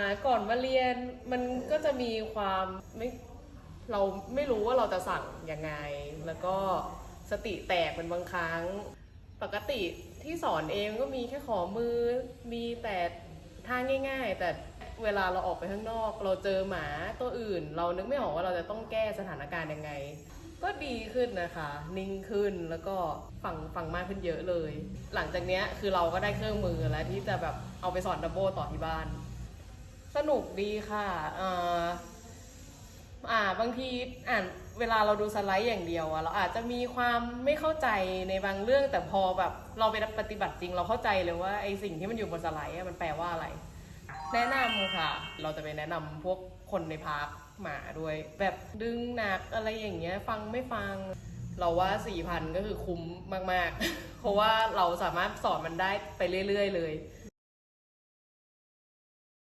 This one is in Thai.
าก่อนมาเรียนมันก็จะมีความไม่เราไม่รู้ว่าเราจะสั่งยังไง แล้วก็สติแตกเป็นบางครั้ง ปกติที่สอนเองก็มีแค่ขอมือมีแต่ท่าง่าย ๆ แต่เวลาเราออกไปข้างนอก เราเจอหมาตัวอื่น เรานึกไม่ออกว่าเราจะต้องแก้สถานการณ์ยังไง ก็ดีขึ้นนะคะ นิ่งขึ้นแล้วก็ฟังฟังมากขึ้นเยอะเลย หลังจากเนี้ยคือเราก็ได้เครื่องมือแล้วที่จะแบบเอาไปสอนดับโบต่อที่บ้าน นุกดีค่ะเอ่ออ่าบางทีอ่านเวลาเราดูสไลด์อย่างเดียวอะเราอาจจะมีความไม่เข้าใจในบางเรื่อง แต่พอแบบเราไปปฏิบัติจริง เราเข้าใจเลยว่าไอสิ่งที่มันอยู่บนสไลด์มันแปลว่าอะไร แนะนำค่ะ เราจะไปแนะนำพวกคนในพาร์คหมาด้วย แบบดึงหนักอะไรอย่างเงี้ยฟังไม่ฟัง เราว่าสี่พันก็คือคุ้มมากๆ เพราะว่าเราสามารถสอนมันได้ไปเรื่อย ๆ เลย